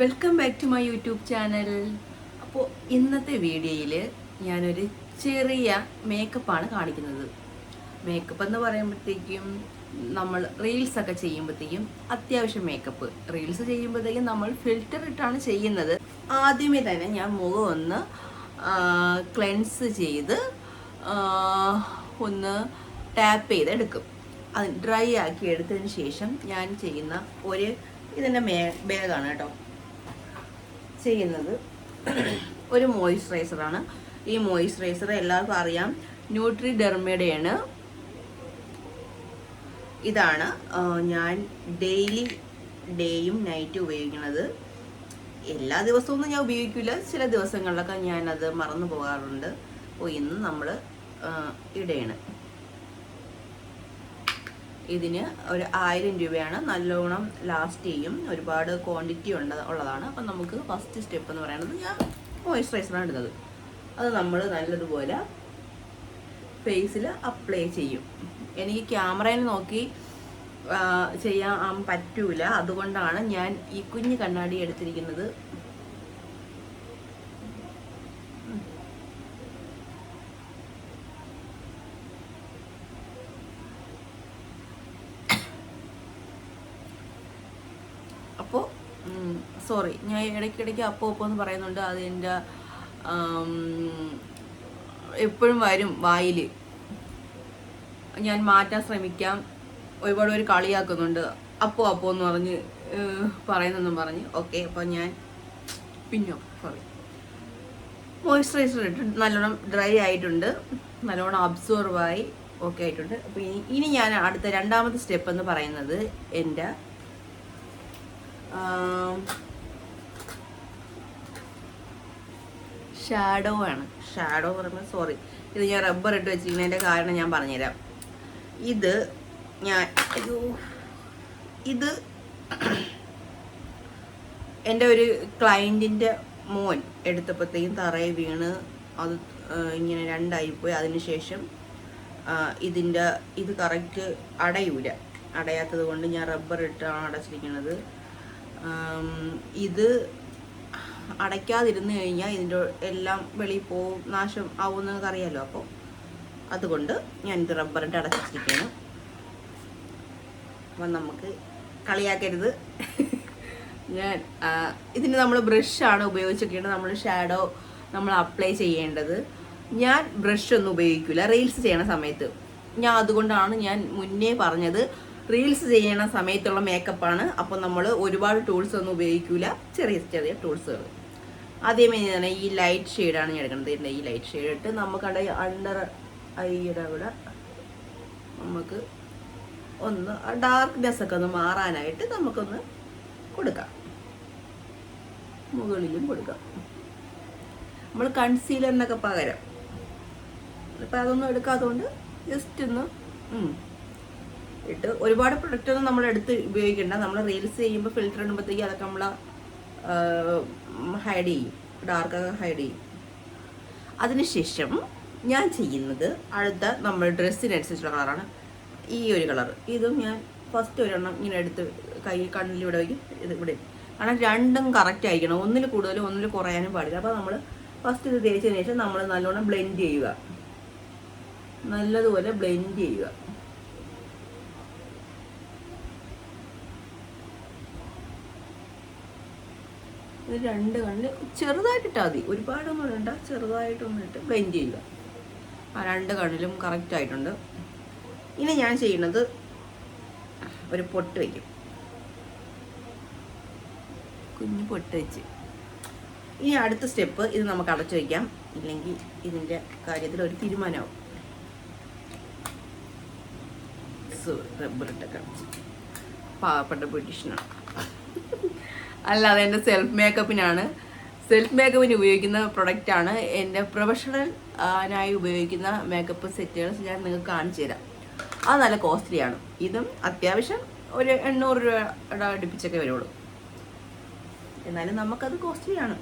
Welcome back to my YouTube channel അപ്പോൾ ഇന്നത്തെ വീഡിയോയിൽ ഞാനൊരു ചെറിയ മേക്കപ്പാണ് കാണിക്കുന്നത്. മേക്കപ്പ് എന്ന് പറയുമ്പോഴത്തേക്കും നമ്മൾ റീൽസൊക്കെ ചെയ്യുമ്പോഴത്തേക്കും അത്യാവശ്യം മേക്കപ്പ് റീൽസ് ചെയ്യുമ്പോഴത്തേക്കും നമ്മൾ ഫിൽറ്റർ ഇട്ടാണ് ചെയ്യുന്നത്. ആദ്യമേ തന്നെ ഞാൻ മുഖം ഒന്ന് ക്ലെൻസ് ചെയ്ത് ഒന്ന് ടാപ്പ് ചെയ്ത് എടുക്കും അത് ഡ്രൈ ആക്കി എടുത്തതിന് ശേഷം ഞാൻ ചെയ്യുന്ന ഒരു ഇതിന്റെ മേ ബാഗാണ് കേട്ടോ. ചെയ്യുന്നത് ഒരു മോയ്സ്ചറൈസറാണ്. ഈ മോയ്സ്ചറൈസർ എല്ലാവർക്കും അറിയാം. ന്യൂട്രി ഡെർമയുടെയാണ് ഇതാണ് ഞാൻ ഡെയിലി ഡേയും നൈറ്റും ഉപയോഗിക്കുന്നത്. എല്ലാ ദിവസവും ഞാൻ ഉപയോഗിക്കില്ല ചില ദിവസങ്ങളിലൊക്കെ ഞാനത് മറന്നു പോകാറുണ്ട്. അപ്പോൾ ഇന്ന് നമ്മൾ ഇടയാണ് ഇതിന് ഒരു ആയിരം രൂപയാണ് നല്ലോണം ലാസ്റ്റ് ചെയ്യും. ഒരുപാട് ക്വാണ്ടിറ്റി ഉണ്ട് ഉള്ളതാണ്. അപ്പം നമുക്ക് ഫസ്റ്റ് സ്റ്റെപ്പ് എന്ന് പറയുന്നത് ഞാൻ മോയ്സ്ചറൈസറാണ് ഇടുന്നത്. അത് നമ്മൾ നല്ലതുപോലെ ഫേസിൽ അപ്ലൈ ചെയ്യും. എനിക്ക് ക്യാമറയിൽ നോക്കി ചെയ്യാൻ പറ്റൂല. അതുകൊണ്ടാണ് ഞാൻ ഈ കുഞ്ഞു കണ്ണാടി എടുത്തിരിക്കുന്നത് അപ്പോൾ സോറി ഞാൻ ഇടയ്ക്കിടയ്ക്ക് അപ്പോൾ അപ്പോൾ എന്ന് പറയുന്നുണ്ട്. അത് എന്റെ എപ്പോഴും വരും വായിൽ ഞാൻ മാറ്റാൻ ശ്രമിക്കാം. ഒരുപാട് പേര് കളിയാക്കുന്നുണ്ട്. അപ്പോ അപ്പോ എന്ന് പറഞ്ഞ് പറയുന്നെന്നും പറഞ്ഞ്. ഓക്കെ അപ്പോൾ ഞാൻ പിന്നോ സോറി മോയ്സ്ചറൈസർ ഇട്ടിട്ട് നല്ലോണം ഡ്രൈ ആയിട്ടുണ്ട്. നല്ലോണം അബ്സോർവായി ഓക്കെ ആയിട്ടുണ്ട്. അപ്പോൾ ഇനി ഞാൻ അടുത്ത രണ്ടാമത്തെ സ്റ്റെപ്പ് എന്ന് പറയുന്നത് എന്റെ ഷാഡോ ആണ്. ഷാഡോ പറയുമ്പോൾ സോറി ഇത് ഞാൻ റബ്ബർ ഇട്ട് വെച്ചിരിക്കുന്നതിന്റെ കാരണം ഞാൻ പറഞ്ഞുതരാം. ഇത് ഞാൻ ഇത് എന്റെ ഒരു ക്ലയന്റിന്റെ മോൻ എടുത്തപ്പോഴത്തേക്കും തറയിൽ വീണ്. അത് ഇങ്ങനെ രണ്ടായി പോയി. അതിനുശേഷം ഇതിന്റെ ഇത് കറക്റ്റ് അടയൂല. അടയാത്തത് കൊണ്ട് ഞാൻ റബ്ബർ ഇട്ടാണ് അടച്ചിരിക്കുന്നത്. ഇത് അടയ്ക്കാതിരുന്നു കഴിഞ്ഞാൽ ഇതിന്റെ എല്ലാം വെളിയിൽ പോവും നാശം ആവും എന്നൊക്കെ അപ്പോൾ അതുകൊണ്ട് ഞാൻ ഇത് റബ്ബറിന്റെ അടച്ചിരിക്കുകയാണ് അപ്പം നമുക്ക് കളിയാക്കരുത്. ഞാൻ ഇതിന് നമ്മൾ ബ്രഷാണ് ഉപയോഗിച്ചൊക്കെയാണ് നമ്മൾ ഷാഡോ നമ്മൾ അപ്ലൈ ചെയ്യേണ്ടത്. ഞാൻ ബ്രഷ് ഒന്നും ഉപയോഗിക്കില്ല റീൽസ് ചെയ്യണ സമയത്ത്. ഞാൻ അതുകൊണ്ടാണ് ഞാൻ മുന്നേ പറഞ്ഞത്. റീൽസ് ചെയ്യണ സമയത്തുള്ള മേക്കപ്പ് ആണ്. അപ്പോൾ നമ്മൾ ഒരുപാട് ടൂൾസ് ഒന്നും ഉപയോഗിക്കില്ല ചെറിയ ചെറിയ ടൂൾസുകൾ ആദ്യമേ തന്നെ ഈ ലൈറ്റ് ഷെയ്ഡാണ് ഞാൻ എടുക്കുന്നത്. ഈ ലൈറ്റ് ഷെയ്ഡ് ഇട്ട് നമുക്കവിടെ അണ്ടർ ഐയുടെ അവിടെ നമുക്ക് ഒന്ന് ഡാർക്ക്നെസ് ഒക്കെ ഒന്ന് മാറാനായിട്ട് നമുക്കൊന്ന് കൊടുക്കാം. മുകളിലും കൊടുക്കാം. നമ്മൾ കൺസീലറിനൊക്കെ പകരം. ഇപ്പം അതൊന്നും എടുക്കാത്തതുകൊണ്ട് ജസ്റ്റ് ഒന്ന് ഇട്ട് ഒരുപാട് പ്രൊഡക്റ്റ് ഒന്നും നമ്മൾ എടുത്ത് ഉപയോഗിക്കേണ്ട. നമ്മൾ റീൽസ് ചെയ്യുമ്പോൾ ഫിൽറ്റർ ഇടുമ്പോഴത്തേക്ക് അതൊക്കെ നമ്മൾ ഹൈഡ് ചെയ്യും. ഡാർക്കൊക്കെ ഹൈഡ് ചെയ്യും. അതിനുശേഷം ഞാൻ ചെയ്യുന്നത് അടുത്ത നമ്മൾ ഡ്രസ്സിനനുസരിച്ചുള്ള കളറാണ് ഈ ഒരു കളർ ഇതും ഞാൻ ഫസ്റ്റ് ഒരെണ്ണം ഇങ്ങനെ എടുത്ത് കൈ കണ്ണിൽ ഇവിടെ വയ്ക്കും ഇത് ഇവിടെ കാരണം രണ്ടും കറക്റ്റ് ആയിരിക്കണം. ഒന്നിൽ കൂടുതലും ഒന്നിൽ കുറയാനും പാടില്ല. അപ്പോൾ നമ്മൾ ഫസ്റ്റ് ഇത് തേച്ചതിന് ശേഷം നമ്മൾ നല്ലോണം ബ്ലെൻഡ് ചെയ്യുക. നല്ലതുപോലെ ബ്ലെൻഡ് ചെയ്യുക. ഇത് രണ്ട് കണ്ണിൽ ചെറുതായിട്ടിട്ടാൽ മതി. ഒരുപാടൊന്നും ഇടണ്ട ചെറുതായിട്ടൊന്നും ഇട്ട് ബ്ലെൻഡ് ചെയ്യുക. ആ രണ്ട് കണ്ണിലും കറക്റ്റ് ആയിട്ടുണ്ട്. ഇനി ഞാൻ ചെയ്യുന്നത് ഒരു പൊട്ട് വയ്ക്കും കുഞ്ഞു പൊട്ട് വെച്ച്. ഇനി അടുത്ത സ്റ്റെപ്പ് ഇത് നമുക്ക് അടച്ചു വയ്ക്കാം ഇല്ലെങ്കിൽ ഇതിന്റെ കാര്യത്തിൽ ഒരു തീരുമാനമാവും. റബ്ബർ ഇട്ടൊക്കെ പാവപ്പെട്ട ബ്യൂട്ടീഷ്യനാണ് അല്ലാതെ എന്റെ സെൽഫ് മേക്കപ്പിനാണ് സെൽഫ് മേക്കപ്പിന് ഉപയോഗിക്കുന്ന പ്രൊഡക്റ്റാണ് എന്റെ പ്രൊഫഷണൽ ആയി ഉപയോഗിക്കുന്ന മേക്കപ്പ് സെറ്റുകൾ ഞാൻ നിങ്ങൾക്ക് കാണിച്ചു തരാം. അത് നല്ല കോസ്റ്റ്ലിയാണ് ഇതും അത്യാവശ്യം ഒരു എണ്ണൂറ് രൂപയുടെ അടുപ്പിച്ചൊക്കെ വരുള്ളൂ. എന്നാലും നമുക്കത് കോസ്റ്റ്ലിയാണ്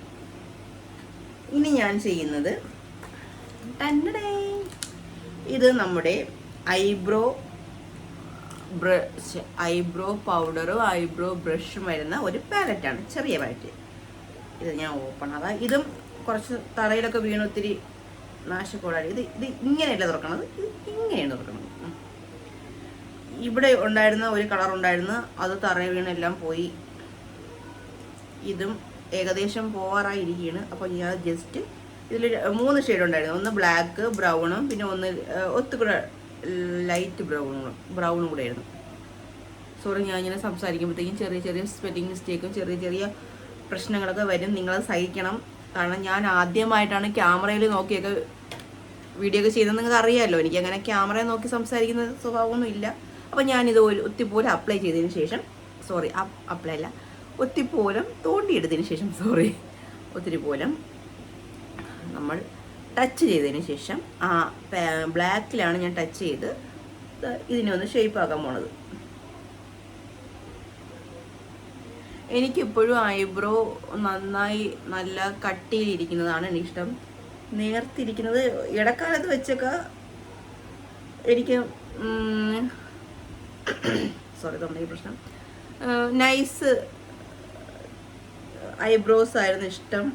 ഇനി ഞാൻ ചെയ്യുന്നത്. ഇത് നമ്മുടെ ഐബ്രോ ബ്രഷ് ഐബ്രോ പൗഡറും ഐബ്രോ ബ്രഷും വരുന്ന ഒരു പാലറ്റാണ് ചെറിയ പാലറ്റ്. ഇത് ഞാൻ ഓപ്പൺ ആകാം ഇതും കുറച്ച് തറയിലൊക്കെ വീണ് ഒത്തിരി നാശക്കോടാണ്. ഇത് ഇത് ഇങ്ങനെയല്ല തുറക്കണത്? ഇത് ഇങ്ങനെയാണ് തുറക്കണത്. ഇവിടെ ഉണ്ടായിരുന്ന ഒരു കളർ ഉണ്ടായിരുന്നു. അത് തറയിൽ വീണെല്ലാം പോയി. ഇതും ഏകദേശം പോവാറായിരിക്കുകയാണ് അപ്പോൾ ഞാൻ ജസ്റ്റ് ഇതിൽ മൂന്ന് ഷെയ്ഡ് ഉണ്ടായിരുന്നു ഒന്ന് ബ്ലാക്ക് ബ്രൗണും പിന്നെ ഒന്ന് ഒത്തുകൂടെ ലൈറ്റ് ബ്രൗണും ബ്രൗണും കൂടെ ആയിരുന്നു. സോറി ഞാൻ ഇങ്ങനെ സംസാരിക്കുമ്പോഴത്തേക്കും ചെറിയ ചെറിയ സ്പെല്ലിംഗ് മിസ്റ്റേക്കും ചെറിയ ചെറിയ പ്രശ്നങ്ങളൊക്കെ വരും. നിങ്ങളത് സഹിക്കണം. കാരണം ഞാൻ ആദ്യമായിട്ടാണ് ക്യാമറയിൽ നോക്കിയൊക്കെ വീഡിയോ ഒക്കെ ചെയ്തത് നിങ്ങൾക്ക് അറിയാമല്ലോ എനിക്ക് അങ്ങനെ ക്യാമറ നോക്കി സംസാരിക്കുന്ന സ്വഭാവമൊന്നും ഇല്ല. അപ്പോൾ ഞാനിത് ഒത്തിപ്പോലും അപ്ലൈ ചെയ്തതിന് ശേഷം സോറി അപ്ലൈ അല്ല ഒത്തിപ്പോലും തോണ്ടിയെടുത്തതിന് ശേഷം സോറി ഒത്തിരി പോലും നമ്മൾ ടച്ച് ചെയ്തതിന് ശേഷം ആ ബ്ലാക്കിലാണ് ഞാൻ ടച്ച് ചെയ്ത് ഇതിനെ ഒന്ന് ഷേപ്പ് ആക്കാൻ പോണത്. എനിക്കിപ്പോഴും ഐബ്രോ നന്നായി നല്ല കട്ടിയിലിരിക്കുന്നതാണ് എനിക്കിഷ്ടം. നേർത്തിരിക്കുന്നത് ഇടക്കാലത്ത് വെച്ചൊക്കെ എനിക്ക് സോറി തൊണ്ടയിൽ പ്രശ്നം. നൈസ് ഐബ്രോസ് ആയിരുന്നു ഇഷ്ടം.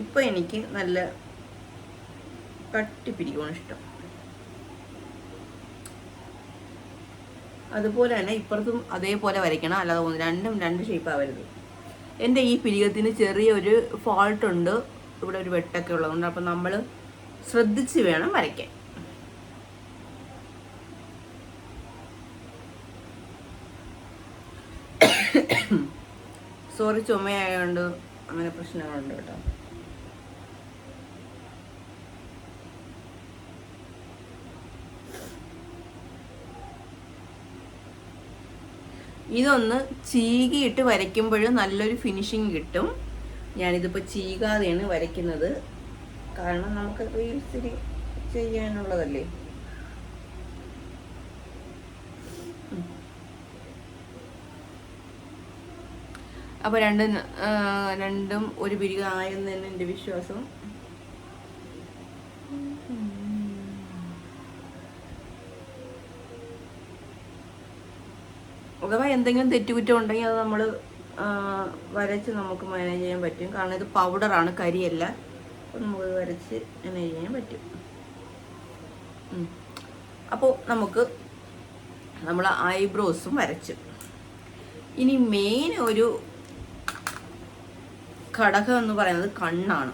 ഇപ്പം എനിക്ക് നല്ല കട്ടി കട്ടിപ്പിടിക്കുകയാണ് ഇഷ്ടം. അതുപോലെ തന്നെ ഇപ്പുറത്തും അതേപോലെ വരയ്ക്കണം. അല്ലാതെ ഒന്ന് രണ്ടും രണ്ട് ഷേപ്പ് ആവരുത്. എന്റെ ഈ പിരികത്തിന് ചെറിയൊരു ഫോൾട്ട് ഉണ്ട്. ഇവിടെ ഒരു വെട്ടൊക്കെ ഉള്ളതുകൊണ്ട് അപ്പം നമ്മൾ ശ്രദ്ധിച്ച് വേണം വരയ്ക്കാൻ. സോറി ചുമയായതുകൊണ്ട് അങ്ങനെ പ്രശ്നങ്ങളുണ്ട് കേട്ടോ. ഇതൊന്ന് ചീകിയിട്ട് വരയ്ക്കുമ്പോഴും നല്ലൊരു ഫിനിഷിങ് കിട്ടും. ഞാനിതിപ്പോൾ ചീകാതെയാണ് വരയ്ക്കുന്നത്. കാരണം നമുക്ക് റീൽസിൽ ചെയ്യാനുള്ളതല്ലേ? അപ്പോൾ രണ്ടും രണ്ടും ഒരു പിരികായെന്ന് തന്നെ എന്റെ വിശ്വാസം. അഥവാ എന്തെങ്കിലും തെറ്റുകുറ്റം ഉണ്ടെങ്കിൽ അത് നമ്മൾ വരച്ച് നമുക്ക് മാനേജ് ചെയ്യാൻ പറ്റും. കാരണം ഇത് പൗഡറാണ് കരിയല്ല. അപ്പോൾ നമുക്ക് വരച്ച് മാനേജ് ചെയ്യാൻ പറ്റും. അപ്പോൾ നമുക്ക് നമ്മൾ ഐബ്രോസും വരച്ചു. ഇനി മെയിൻ ഒരു ഘടകം എന്ന് പറയുന്നത് കണ്ണാണ്.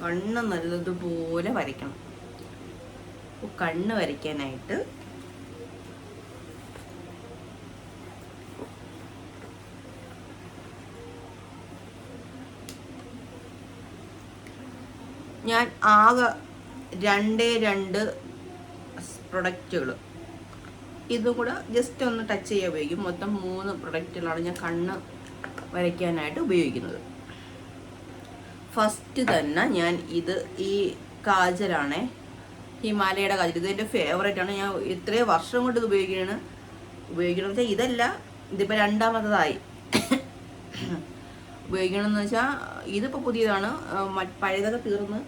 കണ്ണ് നല്ലതുപോലെ വരയ്ക്കണം. കണ്ണ് വരയ്ക്കാനായിട്ട് ഞാൻ ആകെ രണ്ടേ രണ്ട് പ്രൊഡക്റ്റുകൾ ഇതും കൂടെ ജസ്റ്റ് ഒന്ന് ടച്ച് ചെയ്യാൻ ഉപയോഗിക്കും. മൊത്തം മൂന്ന് പ്രൊഡക്റ്റുകളാണ് ഞാൻ കണ്ണ് വരയ്ക്കാനായിട്ട് ഉപയോഗിക്കുന്നത്. ഫസ്റ്റ് തന്നെ ഞാൻ ഇത് ഈ കാജലാണേ. ഹിമാലയയുടെ കാജൽ. ഇത് എന്റെ ആണ്. ഞാൻ ഇത്രയും വർഷം കൊണ്ട് ഇത് ഉപയോഗിക്കുകയാണ് ഉപയോഗിക്കണമെന്ന് വെച്ചാൽ ഇതല്ല. ഇതിപ്പോൾ രണ്ടാമത്തതായി. ഉപയോഗിക്കണമെന്ന് വെച്ചാൽ ഇതിപ്പോൾ പുതിയതാണ്. പഴയതൊക്കെ തീർന്ന്.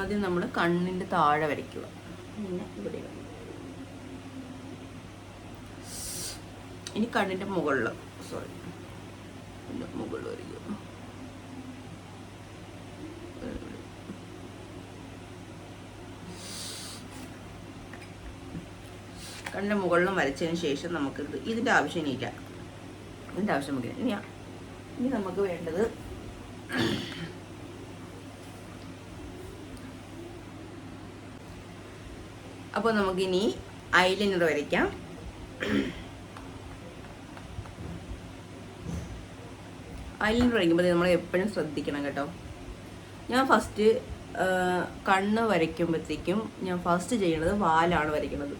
ആദ്യം നമ്മൾ കണ്ണിന്റെ താഴെ വരയ്ക്കുക. പിന്നെ ഇവിടെ. ഇനി കണ്ണിന്റെ മുകളിൽ സോറി മുകളിൽ വരയ്ക്കുക. കണ്ണിന്റെ മുകളിലും വരച്ചതിന് ശേഷം നമുക്ക് ഇത് ആവശ്യം ആവശ്യമില്ല ഇതിന്റെ ആവശ്യം നമുക്ക് ഇനി ഇനി നമുക്ക് വേണ്ടത് അപ്പോൾ നമുക്കിനി ഐലൈനർ വരയ്ക്കാം. ഐലൈനർ വരയ്ക്കുമ്പോൾ നമ്മൾ എപ്പോഴും ശ്രദ്ധിക്കണം കേട്ടോ. ഞാൻ ഫസ്റ്റ് കണ്ണ് വരയ്ക്കുമ്പോഴത്തേക്കും ഞാൻ ഫസ്റ്റ് ചെയ്യുന്നത് വാലാണ് വരയ്ക്കുന്നത്.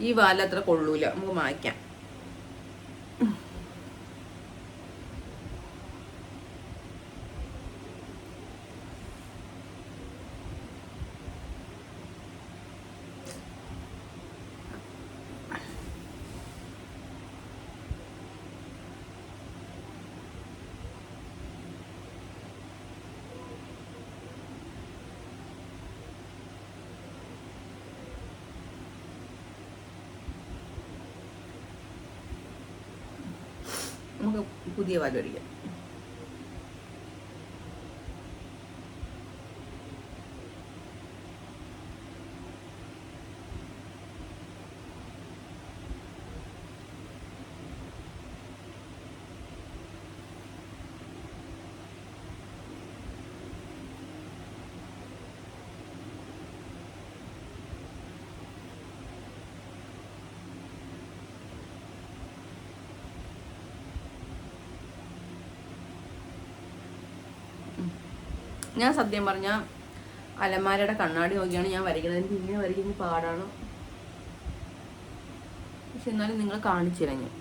ഈ വാലത്ര കൊള്ളൂല. നമുക്ക് മായ്ക്കാം. നമുക്ക് പുതിയ പാൽ ഒഴിക്കാം ഞാൻ സത്യം പറഞ്ഞ അലമാരയുടെ കണ്ണാടി നോക്കിയാണ് ഞാൻ വരയ്ക്കുന്നത്. എനിക്ക് ഇങ്ങനെ വരയ്ക്കുന്നത് പാടാണ്. പക്ഷെ എന്നാലും നിങ്ങൾ കാണിച്ചില്ല ഞാൻ.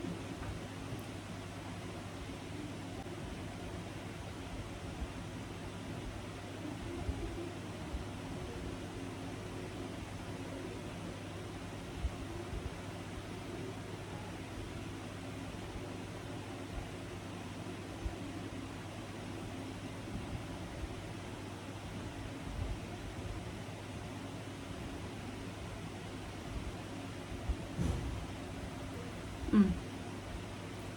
ഉം.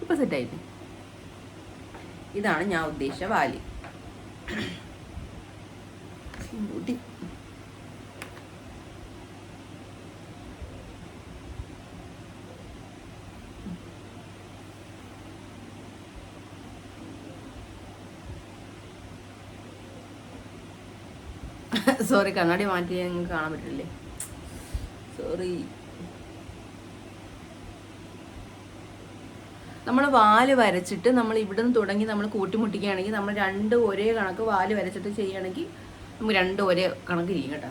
ഇപ്പൊ സെറ്റായിട്ട് ഇതാണ് ഞാൻ ഉദ്ദേശിച്ച വാലി. സോറി കണ്ണാടി മാറ്റി ഞങ്ങൾക്ക് കാണാൻ പറ്റില്ലേ സോറി നമ്മൾ വാൽ വരച്ചിട്ട് നമ്മൾ ഇവിടെ നിന്ന് തുടങ്ങി നമ്മൾ കൂട്ടിമുട്ടിക്കുകയാണെങ്കിൽ നമ്മൾ രണ്ട് ഒരേ കണക്ക് വാൽ വരച്ചിട്ട് ചെയ്യുകയാണെങ്കിൽ നമുക്ക് രണ്ട് ഒരേ കണക്ക് ഇരിക്കും കേട്ടോ.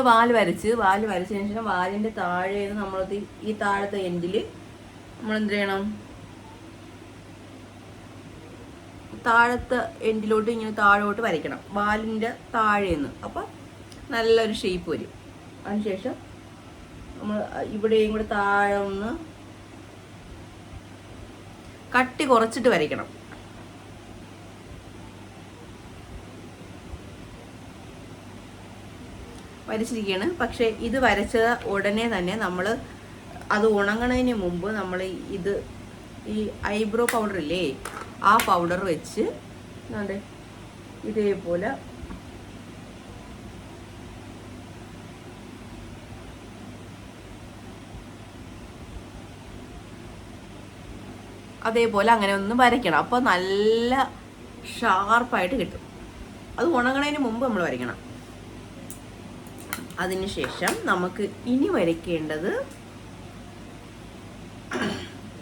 വാൽ വരച്ച് വാൽ വരച്ചതിന് ശേഷം വാലിന്റെ താഴെ നമ്മൾ ഈ താഴത്തെ എൻഡിൽ നമ്മൾ എന്ത് ചെയ്യണം? താഴത്തെ എൻഡിലോട്ട് ഇങ്ങനെ താഴോട്ട് വരയ്ക്കണം. വാലിന്റെ താഴേന്ന്. അപ്പൊ നല്ലൊരു ഷേപ്പ് വരും. അതിനുശേഷം നമ്മൾ ഇവിടെയും കൂടെ താഴെ ഒന്ന് കട്ടി കുറച്ചിട്ട് വരയ്ക്കണം. വരച്ചിരിക്കുകയാണ്. പക്ഷേ ഇത് വരച്ച ഉടനെ തന്നെ നമ്മൾ അത് ഉണങ്ങണതിന് മുമ്പ് നമ്മൾ ഇത് ഈ ഐബ്രോ പൗഡർ ഇല്ലേ ആ പൗഡർ വെച്ച് എന്താണ്ട് ഇതേപോലെ അതേപോലെ അങ്ങനെ ഒന്ന് വരയ്ക്കണം. അപ്പോൾ നല്ല ഷാർപ്പായിട്ട് കിട്ടും. അത് ഉണങ്ങണതിന് മുമ്പ് നമ്മൾ വരയ്ക്കണം. അതിനുശേഷം നമുക്ക് ഇനി വരയ്ക്കേണ്ടത്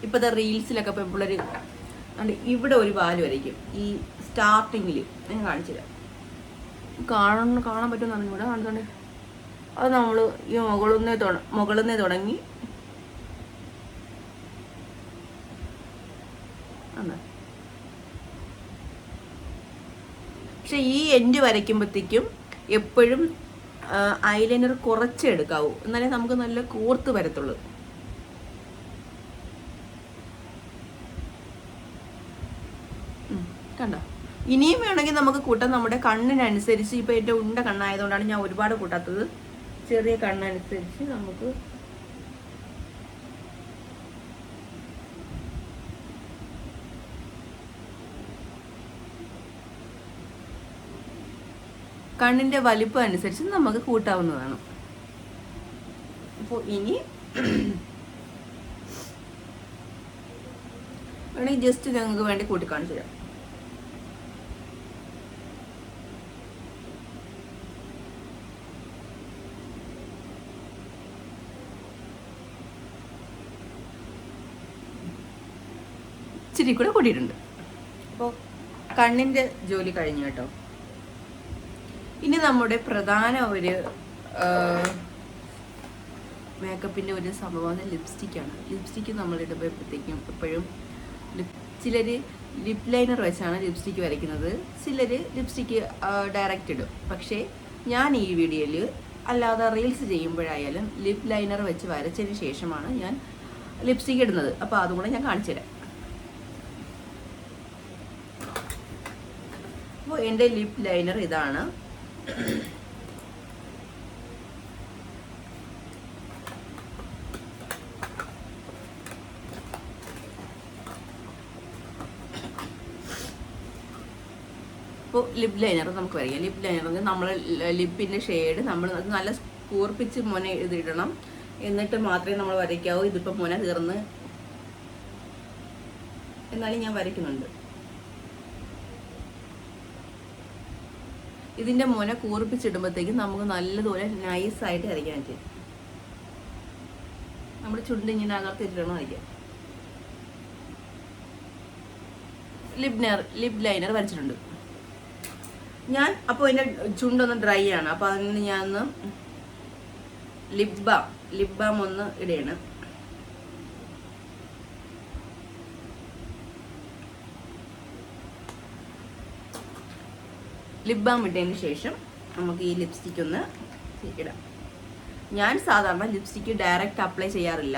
ഇപ്പോഴത്തെ റീൽസിലൊക്കെ ഇപ്പോൾ പിള്ളേർ ഇവിടെ ഒരു വാൽ വരയ്ക്കും. ഈ സ്റ്റാർട്ടിങ്ങിൽ ഞാൻ കാണിച്ചുതരാം കാണാൻ കാണാൻ പറ്റുമെന്ന് അറിഞ്ഞൂടെ കാണുന്നുണ്ട് അത് നമ്മൾ ഈ മുകളിൽ മുകളിൽ നിന്നേ തുടങ്ങി. പക്ഷെ ഈ എൻഡ് വരയ്ക്കുമ്പോഴത്തേക്കും എപ്പോഴും ഐലൈനർ കുറച്ച് എടുക്കാവൂ. എന്നാലേ നമുക്ക് നല്ല കൂർത്ത് വരത്തുള്ളൂ. കണ്ടോ? ഇനിയും വേണമെങ്കിൽ നമുക്ക് കൂട്ടാം. നമ്മുടെ കണ്ണിനനുസരിച്ച് ഇപ്പം എന്റെ ഉണ്ട കണ്ണായതുകൊണ്ടാണ് ഞാൻ ഒരുപാട് കൂട്ടാത്തത്. ചെറിയ കണ്ണനുസരിച്ച് നമുക്ക് കണ്ണിന്റെ വലിപ്പം അനുസരിച്ച് നമുക്ക് കൂട്ടാവുന്നതാണ്. അപ്പോൾ ഇനി വേണമെങ്കിൽ ജസ്റ്റ് ഞങ്ങൾക്ക് വേണ്ടി കൂട്ടിക്കാണിച്ചു തരാം. ഇച്ചിരി കൂടെ കൂട്ടിയിട്ടുണ്ട് അപ്പോൾ കണ്ണിന്റെ ജോലി കഴിഞ്ഞു കേട്ടോ. ഇനി നമ്മുടെ പ്രധാന ഒരു മേക്കപ്പിന്റെ ഒരു സംഭവമാണ് ലിപ്സ്റ്റിക്കാണ് ലിപ്സ്റ്റിക്ക് നമ്മൾ ഇടുമ്പോഴത്തേക്കും എപ്പോഴും ചിലർ ലിപ് ലൈനർ വെച്ചാണ് ലിപ്സ്റ്റിക്ക് വരയ്ക്കുന്നത്. ചിലർ ലിപ്സ്റ്റിക്ക് ഡയറക്റ്റ് ഇടും. പക്ഷേ ഞാൻ ഈ വീഡിയോയിൽ അല്ലാതെ റീൽസ് ചെയ്യുമ്പോഴായാലും ലിപ് ലൈനർ വെച്ച് വരച്ചതിന് ശേഷമാണ് ഞാൻ ലിപ്സ്റ്റിക് ഇടുന്നത്. അപ്പോൾ അതും കൂടെ ഞാൻ കാണിച്ചു തരാം. അപ്പോൾ എന്റെ ലിപ് ലൈനർ ഇതാണ്. ഇപ്പോൾ ലിപ് ലൈനർ നമുക്ക് വരയ്ക്കാം. ലിപ് ലൈനർ നമ്മൾ ലിപ്പിന്റെ ഷെയ്ഡ് നമ്മൾ നല്ല കൂർപ്പിച്ച് മുന ഇതിടണം എന്നിട്ട് മാത്രമേ നമ്മൾ വരയ്ക്കാവൂ. ഇതിപ്പോൾ മുന തീർന്ന്. എന്നാലും ഞാൻ വരയ്ക്കുന്നുണ്ട്. ഇതിന്റെ മുന കൂർപ്പിച്ചിടുമ്പോഴത്തേക്കും നമുക്ക് നല്ലതുപോലെ നൈസായിട്ട് അരയ്ക്കാൻ പറ്റും. നമ്മുടെ ചുണ്ട് ഇങ്ങനെ അകർത്തിട്ടിടണം അരയ്ക്കുക നെയർ ലിപ് ലൈനർ വരച്ചിട്ടുണ്ട്. ഞാൻ അപ്പോൾ എന്റെ ചുണ്ടൊന്ന് ഡ്രൈ ആണ്. അപ്പോൾ അതിന് ഞാൻ ഒന്ന് ലിപ് ബാം ലിപ് ബാം ഒന്ന് ഇടയാണ്. ലിപ് ബാം ഇട്ടതിന് ശേഷം നമുക്ക് ഈ ലിപ്സ്റ്റിക് ഒന്ന് ഇടാം. ഞാൻ സാധാരണ ലിപ്സ്റ്റിക്ക് ഡയറക്റ്റ് അപ്ലൈ ചെയ്യാറില്ല.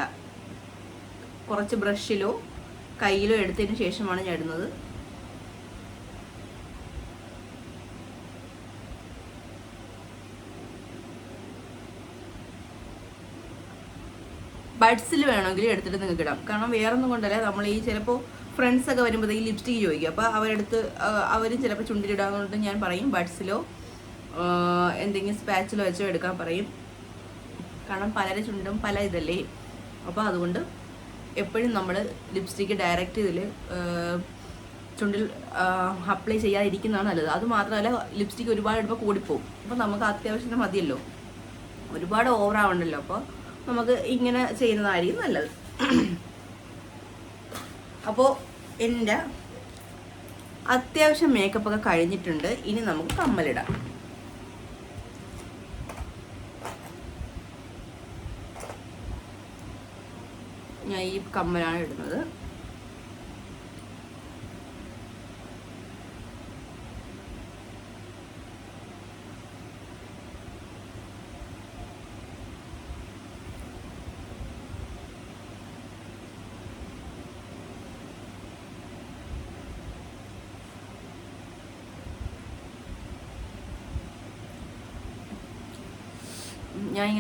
കുറച്ച് ബ്രഷിലോ കയ്യിലോ എടുത്തതിന് ശേഷമാണ് ഞാൻ ഇടുന്നത്. ബഡ്സിൽ വേണമെങ്കിൽ എടുത്തിട്ട് നിങ്ങൾക്ക് ഇടാം. കാരണം വേറൊന്നും കൊണ്ടല്ല നമ്മൾ ഈ ചിലപ്പോൾ ഫ്രണ്ട്സ് ഒക്കെ വരുമ്പോൾ ഈ ലിപ്സ്റ്റിക് ചോദിക്കും. അപ്പോൾ അവരടുത്ത് അവരും ചിലപ്പോൾ ചുണ്ടിലിടാൻ കൊണ്ട് ഞാൻ പറയും ബഡ്സിലോ എന്തെങ്കിലും സ്പാച്ചിലോ വെച്ചോ എടുക്കാൻ പറയും. കാരണം പലരെ ചുണ്ടും പല ഇതല്ലേ. അപ്പോൾ അതുകൊണ്ട് എപ്പോഴും നമ്മൾ ലിപ്സ്റ്റിക്ക് ഡയറക്റ്റ് ഇതിൽ ചുണ്ടിൽ അപ്ലൈ ചെയ്യാതിരിക്കുന്നതാണ് നല്ലത്. അത് മാത്രമല്ല ലിപ്സ്റ്റിക്ക് ഒരുപാട് ഇടുമ്പോൾ കൂടിപ്പോവും. അപ്പോൾ നമുക്ക് അത്യാവശ്യം മതിയല്ലോ. ഒരുപാട് ഓവർ ആവണ്ടല്ലോ. അപ്പോൾ നമുക്ക് ഇങ്ങനെ ചെയ്യുന്നതായിരിക്കും നല്ലത്. അപ്പോൾ എന്റെ അത്യാവശ്യം മേക്കപ്പ് ഒക്കെ കഴിഞ്ഞിട്ടുണ്ട്. ഇനി നമുക്ക് കമ്മലിടാം. ഞാൻ ഈ കമ്മലാണ് ഇടുന്നത്.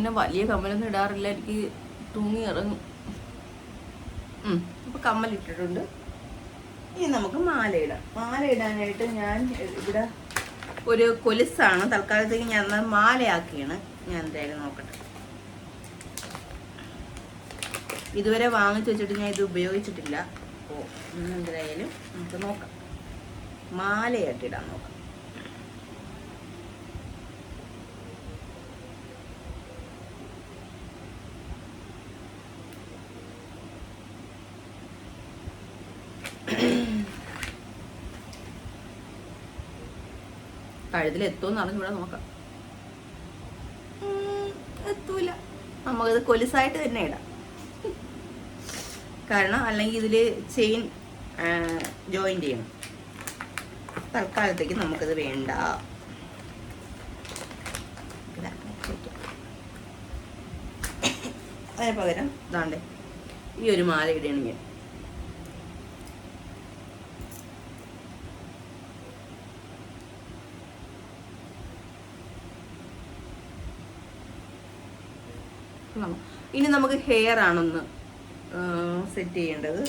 ഞാൻ ഇങ്ങനെ വലിയ കമ്മലൊന്നും ഇടാറില്ല. എനിക്ക് തൂങ്ങി ഇറങ്ങും. കമ്മൽ ഇട്ടിട്ടുണ്ട് ഇനി നമുക്ക് മാല ഇടാം. മാല ഇടാനായിട്ട് ഞാൻ ഇവിടെ ഒരു കൊലുസാണ് തൽക്കാലത്തേക്ക് ഞാൻ മാലയാക്കിയാണ്. ഞാൻ എന്തായാലും നോക്കട്ടെ. ഇതുവരെ വാങ്ങിച്ചു വെച്ചിട്ട് ഞാൻ ഇത് ഉപയോഗിച്ചിട്ടില്ല. അപ്പോൾ എന്തായാലും നമുക്ക് നോക്കാം. മാലയായിട്ട് ഇടാൻ നോക്കാം. കഴുതിൽ എത്തുമെന്ന് അറിഞ്ഞൂടെ നോക്കാം എത്തൂല. നമുക്കത് കൊലുസായിട്ട് തന്നെ ഇടാം. കാരണം അല്ലെങ്കിൽ ഇതിൽ ചെയിൻ ജോയിൻ ചെയ്യണം. തൽക്കാലത്തേക്ക് നമുക്കത് വേണ്ട. അതിന് പകരം ഇതാണ്ടേ ഈ ഒരു മാല ഞാൻ ഇനി നമുക്ക് ഹെയർ ആണൊന്ന് സെറ്റ് ചെയ്യേണ്ടത്.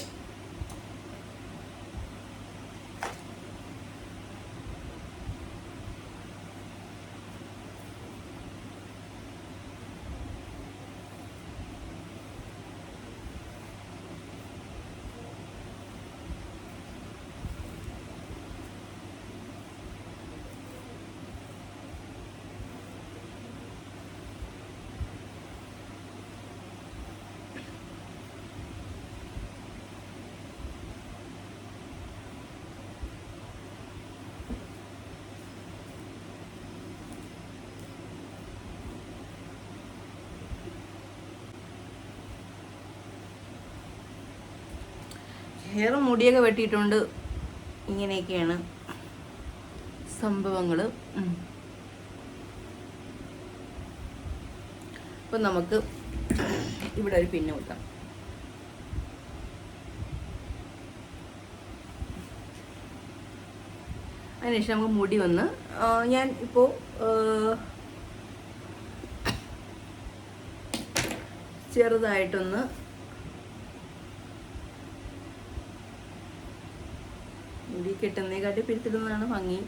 ഹെയർ മുടിയൊക്കെ വെട്ടിയിട്ടുണ്ട്. ഇങ്ങനെയൊക്കെയാണ് സംഭവങ്ങൾ അപ്പം നമുക്ക് ഇവിടെ ഒരു പിന്ന് കൊടുക്കാം അതിനുശേഷം നമുക്ക് മുടി വന്ന് ഞാൻ ഇപ്പോൾ ചെറുതായിട്ടൊന്ന് മുടി കെട്ടുന്നതിനെക്കാട്ടി പിരിത്തിടുന്നതാണ് ഭംഗി.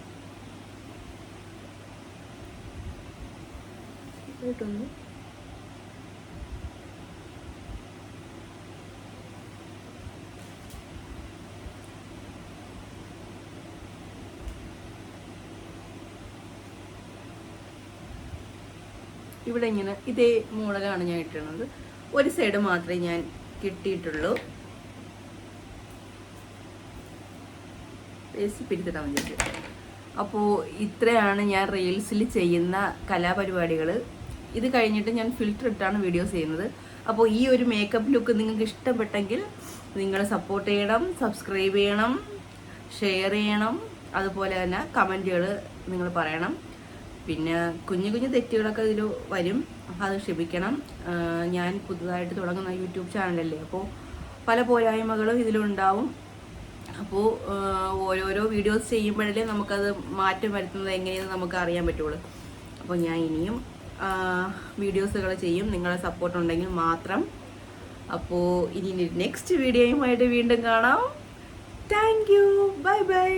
കിട്ടുന്നു ഇവിടെ ഇങ്ങനെ ഇതേ മോഡലാണ് ഞാൻ ഇട്ടിരുന്നത് ഒരു സൈഡ് മാത്രമേ ഞാൻ കിട്ടിയിട്ടുള്ളൂ. പേസ്റ്റ് പിരിത്തിടാൻ വേണ്ടിയിട്ട് അപ്പോൾ ഇത്രയാണ് ഞാൻ റീൽസിൽ ചെയ്യുന്ന കലാപരിപാടികൾ ഇത് കഴിഞ്ഞിട്ട് ഞാൻ ഫിൽറ്റർ ഇട്ടാണ് വീഡിയോസ് ചെയ്യുന്നത്. അപ്പോൾ ഈ ഒരു മേക്കപ്പ് ലുക്ക് നിങ്ങൾക്ക് ഇഷ്ടപ്പെട്ടെങ്കിൽ നിങ്ങൾ സപ്പോർട്ട് ചെയ്യണം സബ്സ്ക്രൈബ് ചെയ്യണം ഷെയർ ചെയ്യണം. അതുപോലെ തന്നെ കമന്റുകൾ നിങ്ങൾ പറയണം. പിന്നെ കുഞ്ഞു കുഞ്ഞു തെറ്റുകളൊക്കെ ഇതിൽ വരും. അത് ക്ഷമിക്കണം. ഞാൻ പുതുതായിട്ട് തുടങ്ങുന്ന യൂട്യൂബ് ചാനലല്ലേ അപ്പോൾ പല പോരായ്മകളും ഇതിലുണ്ടാവും. അപ്പോൾ ഓരോരോ വീഡിയോസ് ചെയ്യുമ്പോഴല്ലേ നമുക്കത് മാറ്റം വരുത്തുന്നത് എങ്ങനെയെന്ന് നമുക്ക് അറിയാൻ പറ്റുള്ളൂ. അപ്പോൾ ഞാൻ ഇനിയും വീഡിയോസുകൾ ചെയ്യും. നിങ്ങളുടെ സപ്പോർട്ട് ഉണ്ടെങ്കിൽ മാത്രം. അപ്പോൾ ഇനി നെക്സ്റ്റ് വീഡിയോയുമായിട്ട് വീണ്ടും കാണാം. Thank you bye bye